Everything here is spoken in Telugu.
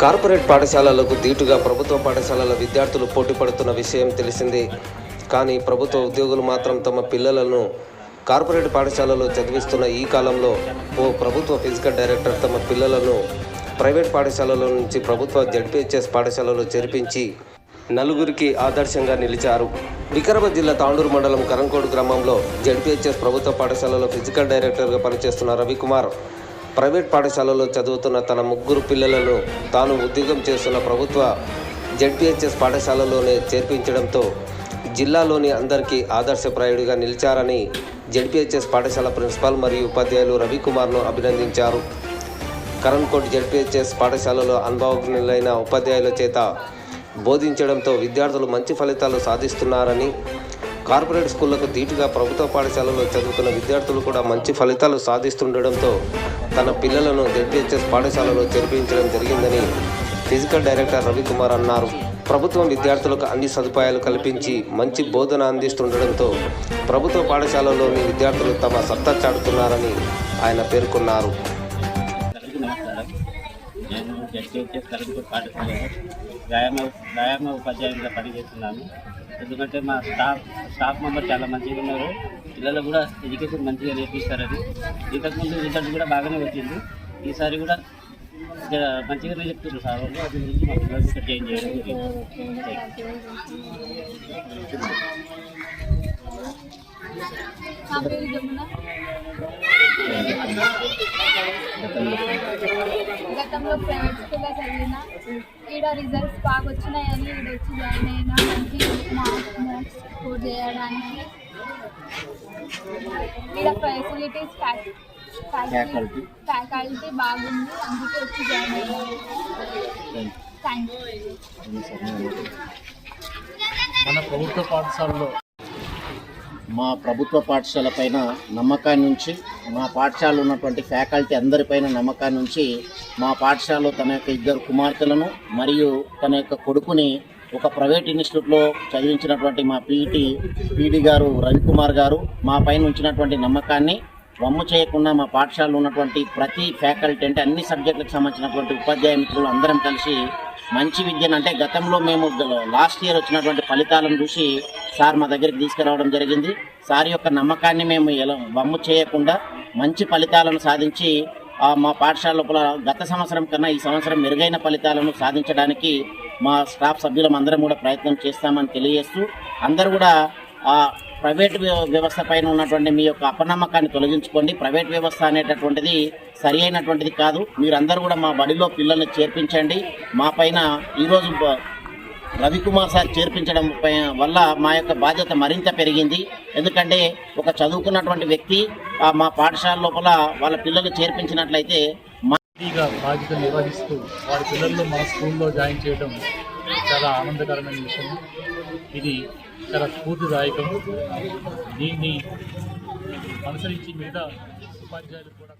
కార్పొరేట్ పాఠశాలలకు దీటుగా ప్రభుత్వ పాఠశాలల విద్యార్థులు పోటీ పడుతున్న విషయం తెలిసిందే. కానీ ప్రభుత్వ ఉద్యోగులు మాత్రం తమ పిల్లలను కార్పొరేట్ పాఠశాలలో చదివిస్తున్న ఈ కాలంలో ఓ ప్రభుత్వ ఫిజికల్ డైరెక్టర్ తమ పిల్లలను ప్రైవేట్ పాఠశాలల నుంచి ప్రభుత్వ జడ్పిహెచ్ఎస్ పాఠశాలలో చేర్పించి నలుగురికి ఆదర్శంగా నిలిచారు. వికారాబాద్ జిల్లా తాండూరు మండలం కరంకోడు గ్రామంలో జడ్పిహెచ్ఎస్ ప్రభుత్వ పాఠశాలలో ఫిజికల్ డైరెక్టర్గా పనిచేస్తున్న రవికుమార్ ప్రైవేట్ పాఠశాలలో చదువుతున్న తన ముగ్గురు పిల్లలను తాను ఉద్యోగం చేస్తున్న ప్రభుత్వ జెడ్పిహెచ్ఎస్ పాఠశాలలోనే చేర్పించడంతో జిల్లాలోని అందరికీ ఆదర్శప్రాయుడిగా నిలిచారని జెడ్పిహెచ్ఎస్ పాఠశాల ప్రిన్సిపాల్ మరియు ఉపాధ్యాయులు రవికుమార్ను అభినందించారు. కరణ్కోట్ జెడ్పిహెచ్ఎస్ పాఠశాలలో అనుభవజ్ఞులైన ఉపాధ్యాయుల చేత బోధించడంతో విద్యార్థులు మంచి ఫలితాలు సాధిస్తున్నారని కార్పొరేట్ స్కూళ్ళకు ధీటుగా ప్రభుత్వ పాఠశాలలో చదువుతున్న విద్యార్థులు కూడా మంచి ఫలితాలు సాధిస్తుండడంతో తన పిల్లలను జడ్పిహెచ్ఎస్ పాఠశాలలో చేర్పించడం జరిగిందని ఫిజికల్ డైరెక్టర్ రవికుమార్ అన్నారు. ప్రభుత్వం విద్యార్థులకు అన్ని సదుపాయాలు కల్పించి మంచి బోధన అందిస్తుండడంతో ప్రభుత్వ పాఠశాలలోని విద్యార్థులు తమ సత్తా చాటుతున్నారని ఆయన పేర్కొన్నారు. నేను జడ్జిహెచ్ఎస్ కరెంట్ పాఠశాలలో వ్యాయామ వ్యాయామ ఉపాధ్యాయులుగా పనిచేస్తున్నాను. ఎందుకంటే మా స్టాఫ్ స్టాఫ్ మెంబర్ చాలా మంచిగా ఉన్నారు. పిల్లలు కూడా ఎడ్యుకేషన్ మంచిగా నేర్పిస్తారని ఇంతకుముందు రిజల్ట్ కూడా బాగానే వచ్చింది. ఈసారి కూడా మంచిగానే చెప్తున్నారు సార్. వాళ్ళు అది గురించి మా పిల్లలు జాయిన్ చేయడం జరిగింది. గతంలో ప్రైవేట్ స్కూల్లో చదివిన ఈడ రిజల్ట్స్ బాగా వచ్చినాయని ఈడ వచ్చి జాయిన్ అయినా మంచి మార్క్స్ మార్క్స్ స్కోర్ చేయడానికి ఈడ ఫెసిలిటీస్ Faculty. ఫ్యాకల్టీ బాగుంది అందుకే వచ్చి జాయిన్ అయ్యాను థ్యాంక్ యూ మన ప్రభుత్వ పాఠశాలలో మా ప్రభుత్వ పాఠశాల పైన నమ్మకాన్ని ఉంచి మా పాఠశాలలో ఉన్నటువంటి ఫ్యాకల్టీ అందరిపైన నమ్మకాన్ని ఉంచి మా పాఠశాలలో తన యొక్క ఇద్దరు కుమార్తెలను మరియు తన యొక్క కొడుకుని ఒక ప్రైవేట్ ఇన్స్టిట్యూట్లో చదివించినటువంటి మా పీఈటీ పీడీ గారు రవికుమార్ గారు మా పైన ఉంచినటువంటి నమ్మకాన్ని వమ్ము చేయకుండా మా పాఠశాలలో ఉన్నటువంటి ప్రతి ఫ్యాకల్టీ అంటే అన్ని సబ్జెక్టులకు సంబంధించినటువంటి ఉపాధ్యాయ మిత్రులు అందరం కలిసి మంచి విద్యను అంటే గతంలో మేము లాస్ట్ ఇయర్ వచ్చినటువంటి ఫలితాలను చూసి సార్ మా దగ్గరికి తీసుకురావడం జరిగింది. సార్ యొక్క నమ్మకాన్ని మేము ఎలా వమ్ము చేయకుండా మంచి ఫలితాలను సాధించి మా పాఠశాల లోపల గత సంవత్సరం కన్నా ఈ సంవత్సరం మెరుగైన ఫలితాలను సాధించడానికి మా స్టాఫ్ సభ్యులం అందరం కూడా ప్రయత్నం చేస్తామని తెలియజేస్తూ అందరూ కూడా ప్రైవేట్ వ్యవస్థ పైన ఉన్నటువంటి మీ యొక్క అపనమ్మకాన్ని తొలగించుకోండి. ప్రైవేట్ వ్యవస్థ అనేటటువంటిది సరి అయినటువంటిది కాదు. మీరందరూ కూడా మా బడిలో పిల్లల్ని చేర్పించండి. మా పైన ఈరోజు రవికుమార్ సార్ చేర్పించడం వల్ల మా యొక్క బాధ్యత మరింత పెరిగింది. ఎందుకంటే ఒక చదువుకున్నటువంటి వ్యక్తి ఆ, మా పాఠశాల లోపల వాళ్ళ పిల్లలు చేర్పించినట్లయితే బాధ్యత నిర్వహిస్తూ వారి పిల్లలు మా స్కూల్లో జాయిన్ చేయడం చాలా ఆనందకరమైన విషయం. ఇది చాలా స్ఫూర్తిదాయకం దీన్ని అనుసరించి మిగతా ఉపాధ్యాయులు కూడా